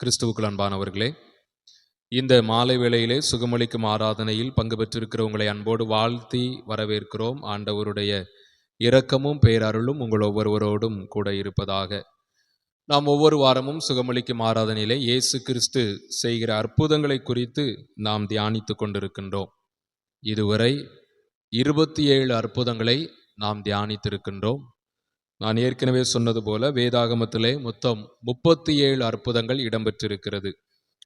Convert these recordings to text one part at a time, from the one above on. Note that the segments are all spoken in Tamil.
கிறிஸ்துவுக்குள் அன்பானவர்களே இந்த மாலை வேளையிலே சுகமளிக்கும் ஆராதனையில் பங்கு பெற்றிருக்கிற உங்களை அன்போடு வாழ்த்தி வரவேற்கிறோம். ஆண்டவருடைய இரக்கமும் பேரருளும் உங்கள் ஒவ்வொருவரோடும் கூட இருப்பதாக. நாம் ஒவ்வொரு வாரமும் சுகமளிக்கும் ஆராதனையிலே இயேசு கிறிஸ்து செய்கிற அற்புதங்களை குறித்து நாம் தியானித்து கொண்டிருக்கின்றோம். இதுவரை இருபத்தி ஏழு அற்புதங்களை நாம் தியானித்திருக்கின்றோம். நான் ஏற்கனவே சொன்னது போல வேதாகமத்திலே மொத்தம் முப்பத்தி ஏழு அற்புதங்கள் இடம்பெற்றிருக்கிறது.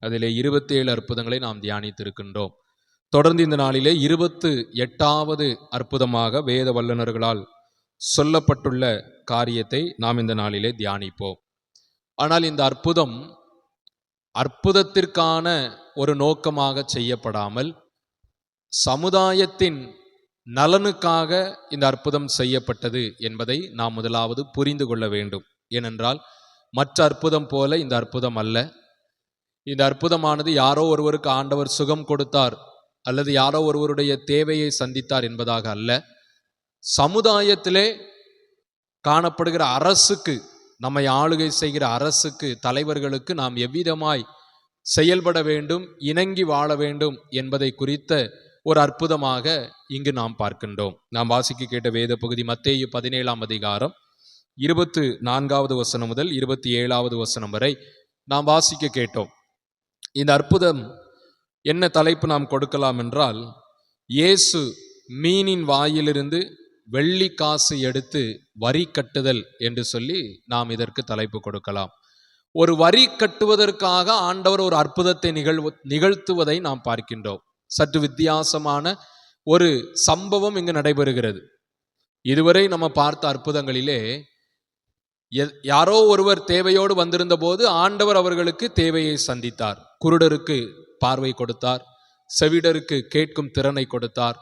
அதிலே இருபத்தி ஏழு அற்புதங்களை நாம் தியானித்திருக்கின்றோம். தொடர்ந்து இந்த நாளிலே இருபத்து எட்டாவது அற்புதமாக வேத வல்லுநர்களால் சொல்லப்பட்டுள்ள காரியத்தை நாம் இந்த நாளிலே தியானிப்போம். ஆனால் இந்த அற்புதம் அற்புதத்திற்கான ஒரு நோக்கமாக செய்யப்படாமல் சமுதாயத்தின் நலனுக்காக இந்த அற்புதம் செய்யப்பட்டது என்பதை நாம் முதலாவது புரிந்து கொள்ள வேண்டும். ஏனென்றால் மற்ற அற்புதம் போல இந்த அற்புதம் அல்ல. இந்த அற்புதமானது யாரோ ஒருவருக்கு ஆண்டவர் சுகம் கொடுத்தார் அல்லது யாரோ ஒருவருடைய தேவையை சந்தித்தார் என்பதாக அல்ல. சமுதாயத்திலே காணப்படுகிற அரசுக்கு நம்மை ஆளுகை செய்கிற அரசுக்கு தலைவர்களுக்கு நாம் எவ்விதமாய் செயல்பட வேண்டும் இணங்கி வாழ வேண்டும் என்பதை குறித்த ஒரு அற்புதமாக இங்கு நாம் பார்க்கின்றோம். நாம் வாசிக்க கேட்ட வேத பகுதி மத்தேயு பதினேழாம் அதிகாரம் இருபத்து நான்காவது வசனம் முதல் இருபத்தி ஏழாவது வசனம் வரை நாம் வாசிக்க கேட்டோம். இந்த அற்புதம் என்ன தலைப்பு நாம் கொடுக்கலாம் என்றால் இயேசு மீனின் வாயிலிருந்து வெள்ளி காசு எடுத்து வரி கட்டுதல் என்று சொல்லி நாம் இதற்கு தலைப்பு கொடுக்கலாம். ஒரு வரி கட்டுவதற்காக ஆண்டவர் ஒரு அற்புதத்தை நிகழ்வு நிகழ்த்துவதை நாம் பார்க்கின்றோம். சற்று வித்தியாசமான ஒரு சம்பவம் இங்கு நடைபெறுகிறது. இதுவரை நம்ம பார்த்த அற்புதங்களிலே யாரோ ஒருவர் தேவையோடு வந்திருந்த போது ஆண்டவர் அவர்களுக்கு தேவையை சந்தித்தார். குருடருக்கு பார்வை கொடுத்தார். செவிடருக்கு கேட்கும் திறனை கொடுத்தார்.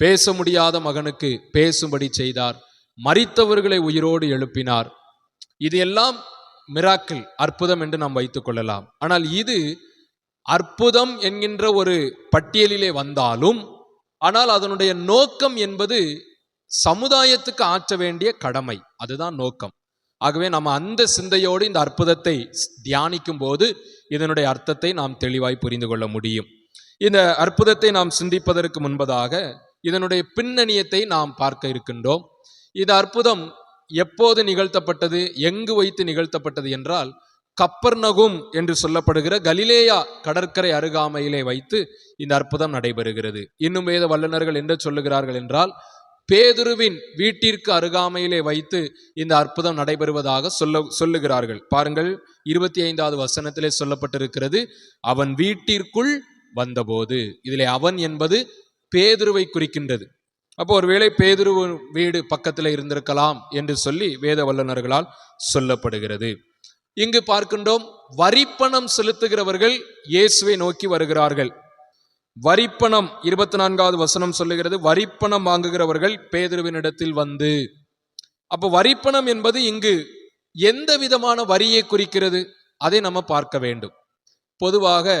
பேச முடியாத மகனுக்கு பேசும்படி செய்தார். மறித்தவர்களை உயிரோடு எழுப்பினார். இது எல்லாம் மிராக்கிள் அற்புதம் என்று நாம் வைத்துக் கொள்ளலாம். ஆனால் இது அற்புதம் என்கின்ற ஒரு பட்டியலிலே வந்தாலும் ஆனால் அதனுடைய நோக்கம் என்பது சமுதாயத்துக்கு ஆற்ற வேண்டிய கடமை. அதுதான் நோக்கம். ஆகவே நம்ம அந்த சிந்தையோடு இந்த அற்புதத்தை தியானிக்கும் போது இதனுடைய அர்த்தத்தை நாம் தெளிவாய் புரிந்து கொள்ள முடியும். இந்த அற்புதத்தை நாம் சிந்திப்பதற்கு முன்பதாக இதனுடைய பின்னணியத்தை நாம் பார்க்க இருக்கின்றோம். இந்த அற்புதம் எப்போது நிகழ்த்தப்பட்டது எங்கு வைத்து நிகழ்த்தப்பட்டது என்றால் கப்பர்நகும் என்று சொல்லப்படுகிற கலிலேயா கடற்கரை அருகாமையிலே வைத்து இந்த அற்புதம் நடைபெறுகிறது. இன்னும் வேத வல்லுநர்கள் என்ன சொல்லுகிறார்கள் என்றால் பேதுருவின் வீட்டிற்கு அருகாமையிலே வைத்து இந்த அற்புதம் நடைபெறுவதாக சொல்ல சொல்லுகிறார்கள். பாருங்கள் இருபத்தி ஐந்தாவது வசனத்திலே சொல்லப்பட்டிருக்கிறது அவன் வீட்டிற்குள் வந்தபோது. இதிலே அவன் என்பது பேதுருவை குறிக்கின்றது. அப்போ ஒருவேளை பேதுரு வீடு பக்கத்தில் இருந்திருக்கலாம் என்று சொல்லி வேத வல்லுநர்களால் சொல்லப்படுகிறது. இங்கு பார்க்கின்றோம் வரிப்பணம் செலுத்துகிறவர்கள் இயேசுவை நோக்கி வருகிறார்கள். வரிப்பணம் இருபத்தி நான்காவது வசனம் சொல்லுகிறது வரிப்பணம் வாங்குகிறவர்கள் பேதுருவினிடத்தில் வந்து. அப்போ வரிப்பணம் என்பது இங்கு எந்த விதமான வரியை குறிக்கிறது? அதை நம்ம பார்க்க வேண்டும். பொதுவாக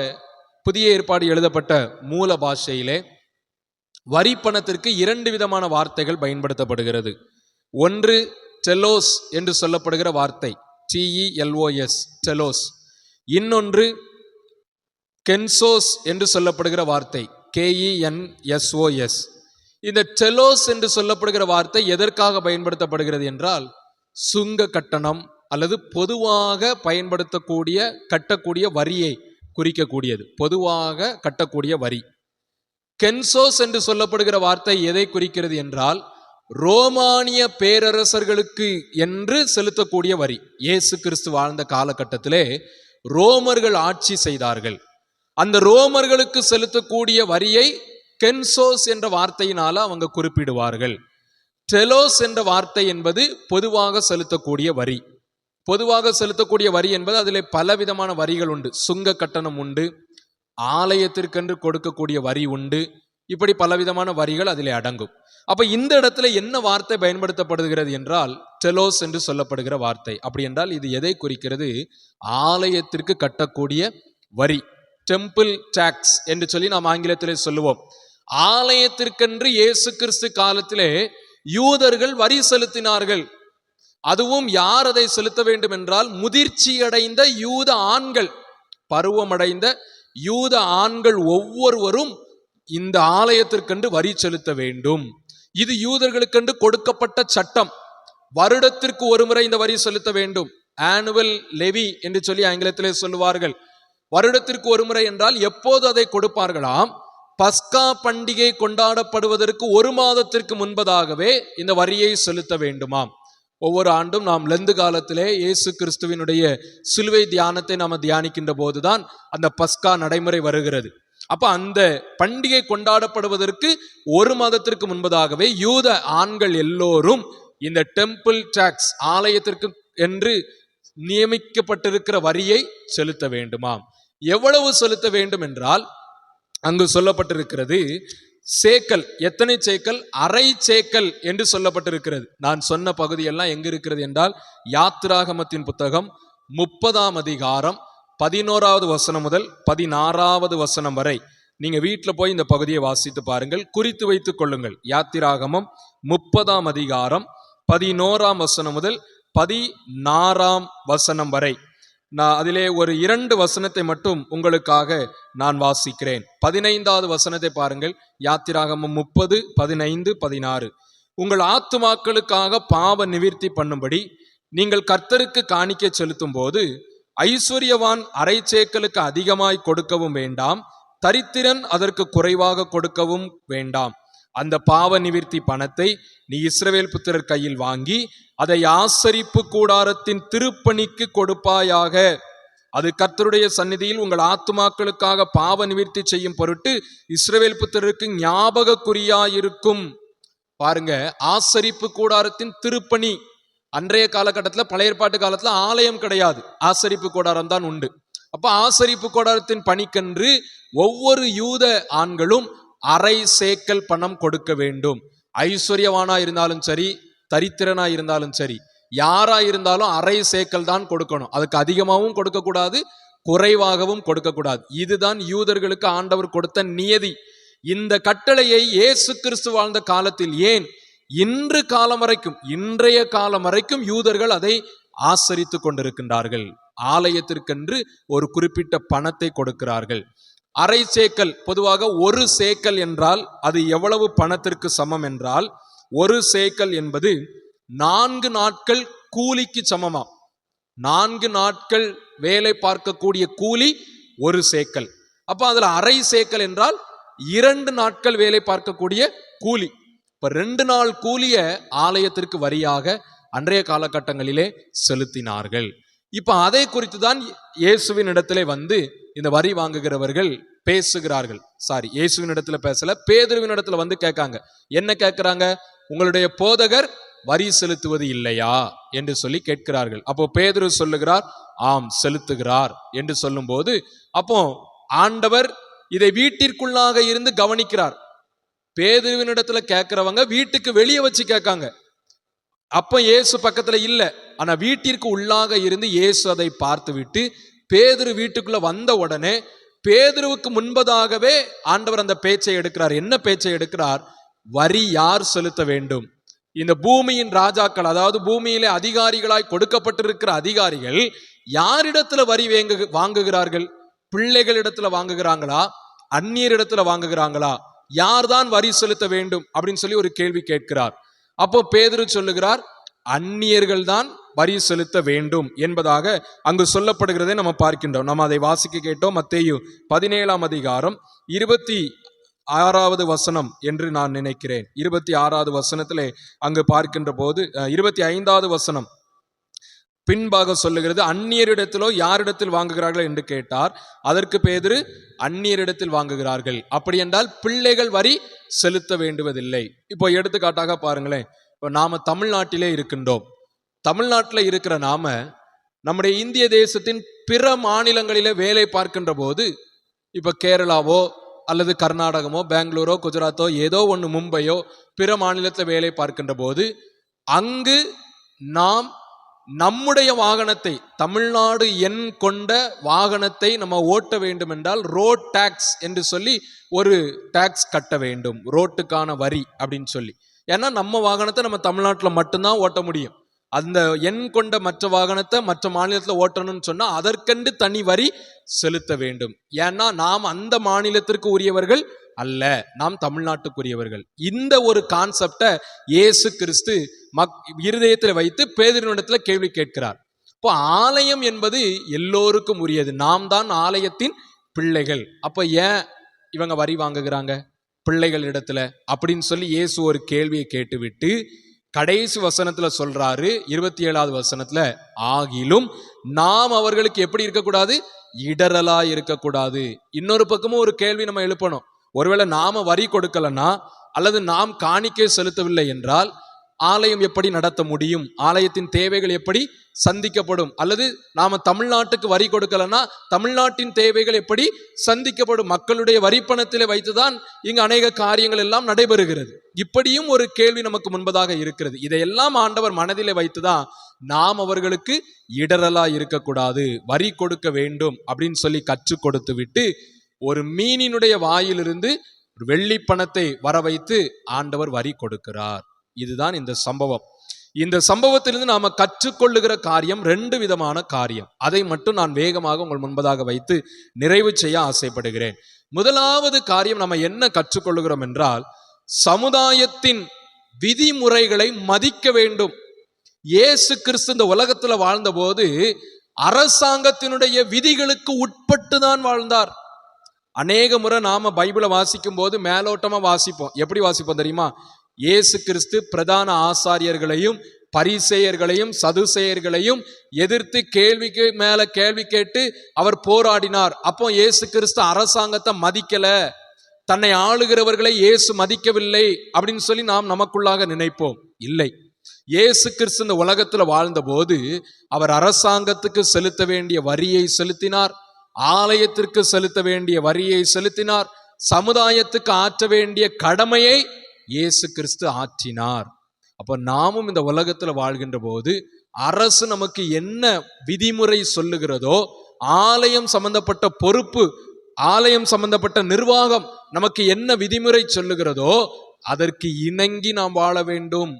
புதிய ஏற்பாடு எழுதப்பட்ட மூல பாஷையிலே வரிப்பணத்திற்கு இரண்டு விதமான வார்த்தைகள் பயன்படுத்தப்படுகிறது. ஒன்று டெலோஸ் என்று சொல்லப்படுகிற வார்த்தை. டிஇஎல்ஓஎஸ் டெலோஸ் இன்னொன்று கென்சோஸ் என்று சொல்லப்படுகிற வார்த்தை. கேஇஎன்எஸ்ஓஎஸ் இந்த டெலோஸ் என்று சொல்லப்படுகிற வார்த்தை எதற்காக பயன்படுத்தப்படுகிறது என்றால் சுங்க கட்டணம் அல்லது பொதுவாக பயன்படுத்தக்கூடிய கட்டக்கூடிய வரியை குறிக்கக்கூடியது. பொதுவாக கட்டக்கூடிய வரி. கென்சோஸ் என்று சொல்லப்படுகிற வார்த்தை எதை குறிக்கிறது என்றால் ரோமானிய பேரரசர்களுக்கு என்று செலுத்தக்கூடிய வரி. இயேசு கிறிஸ்து வாழ்ந்த காலகட்டத்திலே ரோமர்கள் ஆட்சி செய்தார்கள். அந்த ரோமர்களுக்கு செலுத்தக்கூடிய வரியை கென்சோஸ் என்ற வார்த்தையினால அவங்க குறிப்பிடுவார்கள். டெலோஸ் என்ற வார்த்தை என்பது பொதுவாக செலுத்தக்கூடிய வரி. பொதுவாக செலுத்தக்கூடிய வரி என்பது அதிலே பலவிதமான வரிகள் உண்டு. சுங்க கட்டணம் உண்டு. ஆலயத்திற்கென்று கொடுக்கக்கூடிய வரி உண்டு. இப்படி பலவிதமான வரிகள் அதிலே அடங்கும். அப்ப இந்த இடத்துல என்ன வார்த்தை பயன்படுத்தப்படுகிறது என்றால் டெலோஸ் என்று சொல்லப்படுகிற வார்த்தை. அப்படி என்றால் இது எதை குறிக்கிறது? ஆலயத்திற்கு கட்டக்கூடிய வரி. டெம்பிள் டாக்ஸ் என்று சொல்லி நாம் ஆங்கிலத்திலே சொல்லுவோம். ஆலயத்திற்கென்று இயேசு கிறிஸ்து காலத்திலே யூதர்கள் வரி செலுத்தினார்கள். அதுவும் யார் அதை செலுத்த வேண்டும் என்றால் முதிர்ச்சியடைந்த யூத ஆண்கள். பருவமடைந்த யூத ஆண்கள் ஒவ்வொருவரும் இந்த ஆலயத்திற்கென்று வரி செலுத்த வேண்டும். இது யூதர்களுக்கென்று கொடுக்கப்பட்ட சட்டம். வருடத்திற்கு ஒருமுறை இந்த வரி செலுத்த வேண்டும். ஆனுவல் லெவி என்று சொல்லி ஆங்கிலத்திலே சொல்லுவார்கள். வருடத்திற்கு ஒருமுறை என்றால் எப்போது அதை கொடுப்பார்களாம் பஸ்கா பண்டிகை கொண்டாடப்படுவதற்கு ஒரு மாதத்திற்கு முன்பதாகவே இந்த வரியை செலுத்த வேண்டுமாம் ஒவ்வொரு ஆண்டும் நாம் லெந்து காலத்திலே இயேசு கிறிஸ்துவினுடைய சிலுவை தியானத்தை நாம் தியானிக்கின்ற போதுதான் அந்த பஸ்கா நடைமுறை வருகிறது. அப்ப அந்த பண்டிகை கொண்டாடப்படுவதற்கு ஒரு மாதத்திற்கு முன்பதாகவே யூத ஆண்கள் எல்லோரும் இந்த டெம்பிள் டாக்ஸ் ஆலயத்திற்கு என்று நியமிக்கப்பட்டிருக்கிற வரியை செலுத்த வேண்டுமாம். எவ்வளவு செலுத்த வேண்டும் என்றால் அங்கு சொல்லப்பட்டிருக்கிறது சேக்கல் எத்தனை சேக்கல்? அரை சேக்கல் என்று சொல்லப்பட்டிருக்கிறது. நான் சொன்ன பகுதியெல்லாம் எங்க இருக்கிறது என்றால் யாத்திராகமத்தின் புத்தகம் முப்பதாம் அதிகாரம் பதினோராவது வசனம் முதல் பதினாறாவது வசனம் வரை நீங்கள் வீட்டில் போய் இந்த பகுதியை வாசித்து பாருங்கள். குறித்து வைத்துக் கொள்ளுங்கள். யாத்திராகமம் முப்பதாம் அதிகாரம் பதினோராம் வசனம் முதல் பதினாறாம் வசனம் வரை. நான் அதிலே ஒரு இரண்டு வசனத்தை மட்டும் உங்களுக்காக நான் வாசிக்கிறேன். பதினைந்தாவது வசனத்தை பாருங்கள். யாத்திராகமம் முப்பது பதினைந்து பதினாறு. உங்கள் ஆத்துமாக்களுக்காக பாவ நிவிற்த்தி பண்ணும்படி நீங்கள் கர்த்தருக்கு காணிக்க செலுத்தும் போது ஐஸ்வர்யவான் அரை சேக்கலுக்கு அதிகமாய் கொடுக்கவும் வேண்டாம் தரித்திரன் அதற்கு குறைவாக கொடுக்கவும் வேண்டாம். அந்த பாவ நிவிர்த்தி பணத்தை நீ இஸ்ரவேல் புத்திரர் கையில் வாங்கி அதை ஆசரிப்பு கூடாரத்தின் திருப்பணிக்கு கொடுப்பாயாக. அது கர்த்தருடைய சந்நிதியில் உங்கள் ஆத்துமாக்களுக்காக பாவ நிவிர்த்தி செய்யும் பொருட்டு இஸ்ரவேல் புத்திரருக்கு ஞாபகக்குறியாயிருக்கும். பாருங்க ஆசரிப்பு கூடாரத்தின் திருப்பணி. அன்றைய காலகட்டத்தில் பழைய ஏற்பாட்டு காலத்தில் ஆலயம் கிடையாது. ஆசரிப்பு கூடாரம் தான் உண்டு. அப்போ ஆசரிப்பு கூடாரத்தின் பணிக்கன்று ஒவ்வொரு யூத ஆண்களும் அரை சேக்கல் பணம் கொடுக்க வேண்டும். ஐஸ்வர்யவானா இருந்தாலும் சரி தரித்திரனா இருந்தாலும் சரி யாரா இருந்தாலும் அரை சேக்கல் தான் கொடுக்கணும். அதுக்கு அதிகமாகவும் கொடுக்கக்கூடாது குறைவாகவும் கொடுக்கக்கூடாது இதுதான் யூதர்களுக்கு ஆண்டவர் கொடுத்த நியதி. இந்த கட்டளையை இயேசு கிறிஸ்து வாழ்ந்த காலத்தில் ஏன் இன்று காலம் வரைக்கும் இன்றைய காலம் வரைக்கும் யூதர்கள் அதை ஆசரித்து கொண்டிருக்கின்றார்கள். ஆலயத்திற்கென்று ஒரு குறிப்பிட்ட பணத்தை கொடுக்கிறார்கள். அரை சேக்கல் பொதுவாக ஒரு சேக்கல் என்றால் அது எவ்வளவு பணத்திற்கு சமம் என்றால் ஒரு சேக்கல் என்பது நான்கு நாட்கள் கூலிக்கு சமமாம் நான்கு நாட்கள் வேலை பார்க்கக்கூடிய கூலி ஒரு சேக்கல். அப்போ அதில் அரை சேக்கல் என்றால் இரண்டு நாட்கள் வேலை பார்க்கக்கூடிய கூலி. இப்போ ரெண்டு நாள் கூலிய ஆலயத்திற்கு வரியாக அன்றைய காலகட்டங்களிலே செலுத்தினார்கள். இப்போ அதை குறித்து தான் இயேசுவின் இடத்திலே வந்து இந்த வரி வாங்குகிறவர்கள் பேசுகிறார்கள். சாரி இயேசுவின் இடத்துல பேசல பேதுருவின் இடத்துல வந்து கேட்காங்க. என்ன கேட்கிறாங்க? உங்களுடைய போதகர் வரி செலுத்துவது இல்லையா? என்று சொல்லி கேட்கிறார்கள். அப்போ பேதுரு சொல்லுகிறார் ஆம் செலுத்துகிறார் என்று சொல்லும்போது அப்போ ஆண்டவர் இதை வீட்டிற்குள்ளாக இருந்து கவனிக்கிறார். பேதுருவின் இடத்துல கேட்கிறவங்க வீட்டுக்கு வெளியே வச்சு கேட்காங்க அப்ப இயேசு பக்கத்துல இல்ல. ஆனா வீட்டிற்கு உள்ளாக இருந்து இயேசு அதை பார்த்து விட்டு பேதுரு வீட்டுக்குள்ள வந்த உடனே பேதுருவுக்கு முன்பதாகவே ஆண்டவர் அந்த பேச்சை எடுக்கிறார். என்ன பேச்சை எடுக்கிறார்? வரி யார் செலுத்த வேண்டும்? இந்த பூமியின் ராஜாக்கள் அதாவது பூமியிலே அதிகாரிகளாய் கொடுக்கப்பட்டிருக்கிற அதிகாரிகள் யாரிடத்துல வரி வேங்கு வாங்குகிறார்கள்? பிள்ளைகளிடத்துல வாங்குகிறாங்களா? அந்நியரிடத்துல வாங்குகிறாங்களா? யார் தான் வரி செலுத்த வேண்டும் அப்படின்னு சொல்லி ஒரு கேள்வி கேட்கிறார். அப்போ பேதுரு சொல்லுகிறார் அந்நியர்கள் தான் வரி செலுத்த வேண்டும் என்பதாக அங்கு சொல்லப்படுகிறதை நம்ம பார்க்கின்றோம். நம்ம அதை வாசிக்க கேட்டோம் மத்தேயு பதினேழாம் அதிகாரம் இருபத்தி ஆறாவது வசனம் என்று நான் நினைக்கிறேன். இருபத்தி ஆறாவது வசனத்திலே அங்கு பார்க்கின்ற போது இருபத்தி ஐந்தாவது வசனம். பின்பாக சொல்லுகிறது அந்நியரிடத்திலோ யாரிடத்தில் வாங்குகிறார்கள் என்று கேட்டார். அதற்கு பேதிரு அந்நியரிடத்தில் வாங்குகிறார்கள். அப்படி என்றால் பிள்ளைகள் வரி செலுத்த வேண்டுவதில்லை. இப்போ எடுத்துக்காட்டாக பாருங்களேன் இப்போ நாம தமிழ்நாட்டிலே இருக்கின்றோம். தமிழ்நாட்டில் இருக்கிற நாம நம்முடைய இந்திய தேசத்தின் பிற மாநிலங்களிலே வேலை பார்க்கின்ற போது இப்போ கேரளாவோ அல்லது கர்நாடகமோ பெங்களூரோ குஜராத்தோ ஏதோ ஒன்று மும்பையோ பிற மாநிலத்தில் வேலை பார்க்கின்ற போது அங்கு நாம் நம்முடைய வாகனத்தை தமிழ்நாடு எண் கொண்ட வாகனத்தை நம்ம ஓட்ட வேண்டும் என்றால் ரோட் டாக்ஸ் என்று சொல்லி ஒரு டாக்ஸ் கட்ட வேண்டும். ரோட்டுக்கான வரி அப்படின்னு சொல்லி. ஏன்னா நம்ம வாகனத்தை நம்ம தமிழ்நாட்டில் மட்டும்தான் ஓட்ட முடியும். அந்த எண் கொண்ட மற்ற வாகனத்தை மற்ற மாநிலத்தில் ஓட்டணும்னு சொன்னால் அதற்கென்று தனி வரி செலுத்த வேண்டும். ஏன்னா நாம் அந்த மாநிலத்திற்கு உரியவர்கள் அல்ல. நாம் தமிழ்நாட்டுக்குரியவர்கள். இந்த ஒரு கான்செப்டை இயேசு கிறிஸ்து மக் இருதயத்தில் வைத்து பேதரினிடத்துல கேள்வி கேட்கிறார். இப்போ ஆலயம் என்பது எல்லோருக்கும் உரியது. நாம் தான் ஆலயத்தின் பிள்ளைகள். அப்போ ஏன் இவங்க வரி வாங்குகிறாங்க? பிள்ளைகள் இடத்துல. அப்படின்னு சொல்லி இயேசு ஒரு கேள்வியை கேட்டுவிட்டு கடைசி வசனத்துல சொல்றாரு. இருபத்தி ஏழாவது வசனத்துல ஆகிலும் நாம் அவர்களுக்கு எப்படி இருக்கக்கூடாது? இடரலா இருக்கக்கூடாது. இன்னொரு பக்கமும் ஒரு கேள்வி நம்ம எழுப்பணும். ஒருவேளை நாம வரி கொடுக்கலன்னா அல்லது நாம் காணிக்கை செலுத்தவில்லை என்றால் ஆலயம் எப்படி நடத்த முடியும்? ஆலயத்தின் தேவைகள் எப்படி சந்திக்கப்படும்? அல்லது நாம தமிழ்நாட்டுக்கு வரி கொடுக்கலன்னா தமிழ்நாட்டின் தேவைகள் எப்படி சந்திக்கப்படும்? மக்களுடைய வரிப்பணத்தில் வைத்துதான் இங்கு அநேக காரியங்கள் எல்லாம் நடைபெறுகிறது. இப்படியும் ஒரு கேள்வி நமக்கு முன்பதாக இருக்கிறது. இதையெல்லாம் ஆண்டவர் மனதிலே வைத்துதான் நாம் அவர்களுக்கு இடரலா இருக்கக்கூடாது. வரி கொடுக்க வேண்டும் அப்படின்னு சொல்லி கற்றுக் கொடுத்து விட்டு ஒரு மீனினுடைய வாயிலிருந்து வெள்ளி பணத்தை வர வைத்து ஆண்டவர் வரி கொடுக்கிறார். இதுதான் இந்த சம்பவம். இந்த சம்பவத்திலிருந்து நாம கற்றுக்கொள்ளுகிற காரியம் ரெண்டு விதமான காரியம். அதை மட்டும் நான் வேகமாக உங்கள் முன்பதாக வைத்து நிறைவு செய்ய ஆசைப்படுகிறேன். முதலாவது காரியம் நம்ம என்ன கற்றுக்கொள்ளுகிறோம் என்றால் சமுதாயத்தின் விதிமுறைகளை மதிக்க வேண்டும். இயேசு கிறிஸ்து இந்த உலகத்துல வாழ்ந்தபோது அரசாங்கத்தினுடைய விதிகளுக்கு உட்பட்டு தான் வாழ்ந்தார். அநேக முறை நாம பைபிளை வாசிக்கும் போது மேலோட்டமா வாசிப்போம். எப்படி வாசிப்போம் தெரியுமா? இயேசு கிறிஸ்து பிரதான ஆசாரியர்களையும் பரிசேயர்களையும் சதுசேயர்களையும் எதிர்த்து கேள்விக்கு மேல கேள்வி கேட்டு அவர் போராடினார். அப்போ இயேசு கிறிஸ்து அரசாங்கத்தை மதிக்கல. தன்னை ஆளுகிறவர்களை இயேசு மதிக்கவில்லை அப்படின்னு சொல்லி நாம் நமக்குள்ளாக நினைப்போம். இல்லை. இயேசு கிறிஸ்து இந்த உலகத்துல வாழ்ந்தபோது அவர் அரசாங்கத்துக்கு செலுத்த வேண்டிய வரியை செலுத்தினார். ஆலயத்திற்கு செலுத்த வேண்டிய வரியை செலுத்தினார். சமுதாயத்துக்கு ஆற்ற வேண்டிய கடமையை இயேசு கிறிஸ்து ஆற்றினார். அப்போ நாமும் இந்த உலகத்தில் வாழ்கின்ற போது அரசு நமக்கு என்ன விதிமுறை சொல்லுகிறதோ ஆலயம் சம்பந்தப்பட்ட பொறுப்பு ஆலயம் சம்பந்தப்பட்ட நிர்வாகம் நமக்கு என்ன விதிமுறை சொல்லுகிறதோ அதற்கு இணங்கி நாம் வாழ வேண்டும்.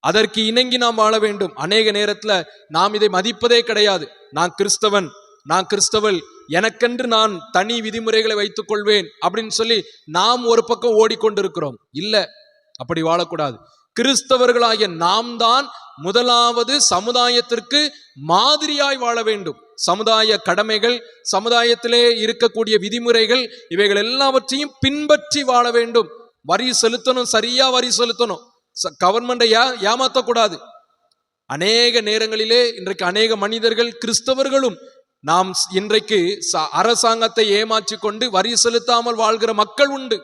அதற்கு இணங்கி நாம் வாழ வேண்டும். அநேக நேரத்தில் நாம் இதை மதிப்பதே கிடையாது. நான் கிறிஸ்தவன் நான் கிறிஸ்தவள் எனக்கென்று நான் தனி விதிமுறைகளை வைத்துக் கொள்வேன் அப்படின்னு சொல்லி நாம் ஒரு பக்கம் ஓடிக்கொண்டிருக்கிறோம். இல்ல அப்படி வாழக்கூடாது. கிறிஸ்தவர்களாகிய நாம் தான் முதலாவது சமுதாயத்திற்கு மாதிரியாய் வாழ வேண்டும். சமுதாய கடமைகள் சமுதாயத்திலே இருக்கக்கூடிய விதிமுறைகள் இவைகள் எல்லாவற்றையும் பின்பற்றி வாழ வேண்டும். வரி செலுத்தணும் சரியா வரி செலுத்தணும். கவர்மெண்டை ஏ ஏமாத்தக்கூடாது. அநேக நேரங்களிலே இன்றைக்கு அநேக மனிதர்கள் கிறிஸ்தவர்களும் நாம் இன்றைக்கு ச- அரசாங்கத்தை ஏமாற்றி கொண்டு வரி செலுத்தாமல் வாழ்கிற மக்கள் உண்டு.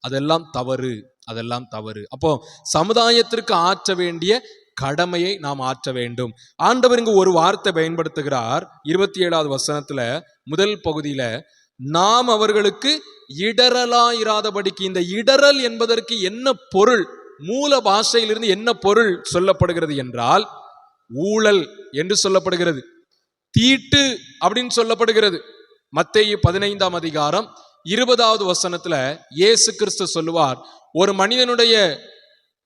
அதெல்லாம் தவறு அதெல்லாம் தவறு. அப்போ சமுதாயத்திற்கு ஆற்ற வேண்டிய கடமையை நாம் ஆற்ற வேண்டும். ஆண்டவர் இங்கு ஒரு வார்த்தை பயன்படுத்துகிறார். இருபத்தி ஏழாவது வசனத்துல முதல் பகுதியில நாம் அவர்களுக்கு இடரலா இராதபடிக்கு இந்த இடரல் என்பதற்கு என்ன பொருள்? மூல பாஷையிலிருந்து என்ன பொருள் சொல்லப்படுகிறது என்றால் ஊழல் என்று சொல்லப்படுகிறது. தீட்டு அப்படின்னு சொல்லப்படுகிறது. மத்தேயு பதினைந்தாம் அதிகாரம் இருபதாவது வசனத்துல இயேசு கிறிஸ்து சொல்லுவார் ஒரு மனிதனுடைய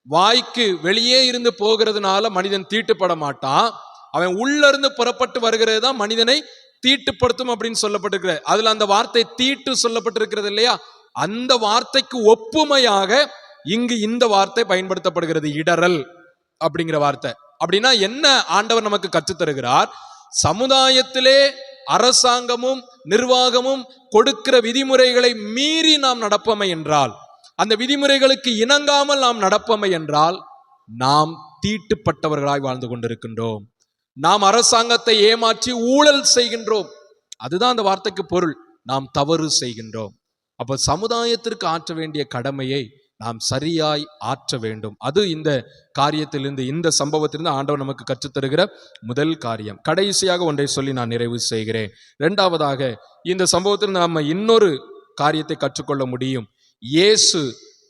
வாய்க்கு வெளியே இருந்து போகிறதுனால மனிதன் தீட்டுப்பட மாட்டான். அவன் உள்ள இருந்து புறப்பட்டு வருகிறது தான் மனிதனை தீட்டுப்படுத்தும் அப்படின்னு சொல்லப்பட்டிருக்கிற அதுல அந்த வார்த்தை தீட்டு சொல்லப்பட்டிருக்கிறது இல்லையா? அந்த வார்த்தைக்கு ஒப்புமையாக இங்கு இந்த வார்த்தை பயன்படுத்தப்படுகிறது இடரல் அப்படிங்கிற வார்த்தை. அப்படின்னா என்ன ஆண்டவர் நமக்கு கற்றுத்தருகிறார்? சமுதாயத்திலே அரசாங்கமும் நிர்வாகமும் கொடுக்கிற விதிமுறைகளை மீறி நாம் நடப்பமை என்றால் அந்த விதிமுறைகளுக்கு இணங்காமல் நாம் நடப்பமை என்றால் நாம் தீட்டுப்பட்டவர்களாய் வாழ்ந்து கொண்டிருக்கின்றோம். நாம் அரசாங்கத்தை ஏமாற்றி ஊழல் செய்கின்றோம். அதுதான் அந்த வார்த்தைக்கு பொருள். நாம் தவறு செய்கின்றோம். அப்ப சமுதாயத்திற்கு ஆற்ற வேண்டிய கடமையை நாம் சரியாய் ஆற்ற வேண்டும். அது இந்த காரியத்திலிருந்து இந்த சம்பவத்திலிருந்து ஆண்டவர் நமக்கு கற்றுத்தருகிற முதல் காரியம். கடைசியாக ஒன்றை சொல்லி நான் நிறைவு செய்கிறேன். இரண்டாவதாக இந்த சம்பவத்திலிருந்து நம்ம இன்னொரு காரியத்தை கற்றுக்கொள்ள முடியும். இயேசு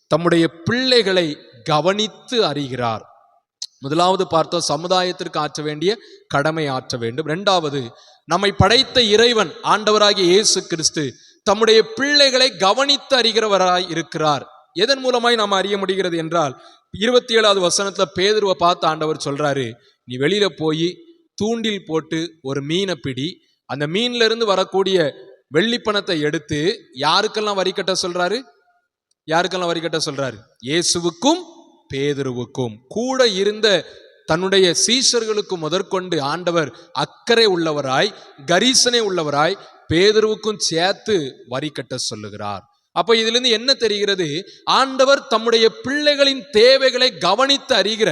தம்முடைய பிள்ளைகளை கவனித்து அறிகிறார். முதலாவது பார்த்தோம் சமுதாயத்திற்கு ஆற்ற வேண்டிய கடமை ஆற்ற வேண்டும். இரண்டாவது நம்மை படைத்த இறைவன் ஆண்டவராகிய இயேசு கிறிஸ்து தம்முடைய பிள்ளைகளை கவனித்து அறிகிறவராய் இருக்கிறார். எதன் மூலமாய் நாம் அறிய முடிகிறது என்றால் இருபத்தி ஏழாவது வசனத்தில் பேதுருவை பார்த்து ஆண்டவர் சொல்றாரு நீ வெளியில போய் தூண்டில் போட்டு ஒரு மீனை பிடி. அந்த மீன்ல இருந்து வரக்கூடிய வெள்ளிப்பணத்தை எடுத்து யாருக்கெல்லாம் வரி கட்ட சொல்றாரு? யாருக்கெல்லாம் வரி கட்ட சொல்றாரு? இயேசுவுக்கும் பேதுருவுக்கும். கூட இருந்த தன்னுடைய சீஷர்களுக்கு முதற்கொண்டு ஆண்டவர் அக்கறை உள்ளவராய் கரிசனை உள்ளவராய் பேதுருவுக்கும் சேர்த்து வரி கட்ட சொல்லுகிறார். அப்ப இதுல இருந்து என்ன தெரிகிறது? ஆண்டவர் தம்முடைய பிள்ளைகளின் தேவைகளை கவனித்து அறிகிற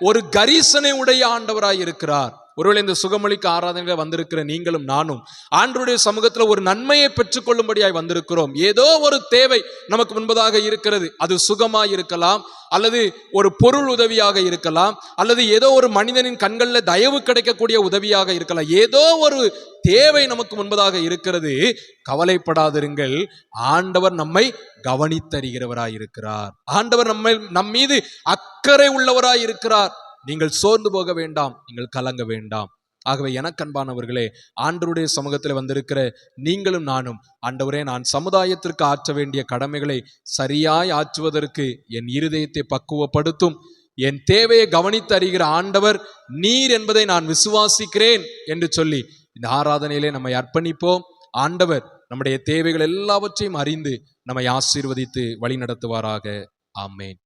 ஒரு கரிசனை உடைய ஆண்டவராய் இருக்கிறார் ஒருவேளை இந்த சுகமளிக்க ஆராதனையில வந்திருக்கிற நீங்களும் நானும் ஆண்டருடைய சமூகத்தில் ஒரு நன்மையை பெற்றுக்கொள்ளும்படியாய் வந்திருக்கிறோம். ஏதோ ஒரு தேவை நமக்கு முன்பதாக இருக்கிறது. அது சுகமாக இருக்கலாம் அல்லது ஒரு பொருள் உதவியாக இருக்கலாம் அல்லது ஏதோ ஒரு மனிதனின் கண்களில் தயவு கிடைக்கக்கூடிய உதவியாக இருக்கலாம். ஏதோ ஒரு தேவை நமக்கு முன்பதாக இருக்கிறது. கவலைப்படாதிருங்கள். ஆண்டவர் நம்மை கவனித்தறிகிறவராய் இருக்கிறார் ஆண்டவர் நம்மை நம் மீது அக்கறை உள்ளவராய் இருக்கிறார் நீங்கள் சோர்ந்து போக வேண்டாம் நீங்கள் கலங்க வேண்டாம். ஆகவே எனக்கன்பானவர்களே ஆண்டவருடைய சமூகத்தில் வந்திருக்கிற நீங்களும் நானும் ஆண்டவரே நான் சமுதாயத்திற்கு ஆற்ற வேண்டிய கடமைகளை சரியாய் ஆற்றுவதற்கு என் இருதயத்தை பக்குவப்படுத்தும் என் தேவையை கவனித்து அறிகிற ஆண்டவர் நீர் என்பதை நான் விசுவாசிக்கிறேன் என்று சொல்லி இந்த ஆராதனையிலே நம்மை அர்ப்பணிப்போம். ஆண்டவர் நம்முடைய தேவைகள் எல்லாவற்றையும் அறிந்து நம்மை ஆசீர்வதித்து வழி நடத்துவாராக ஆமேன்.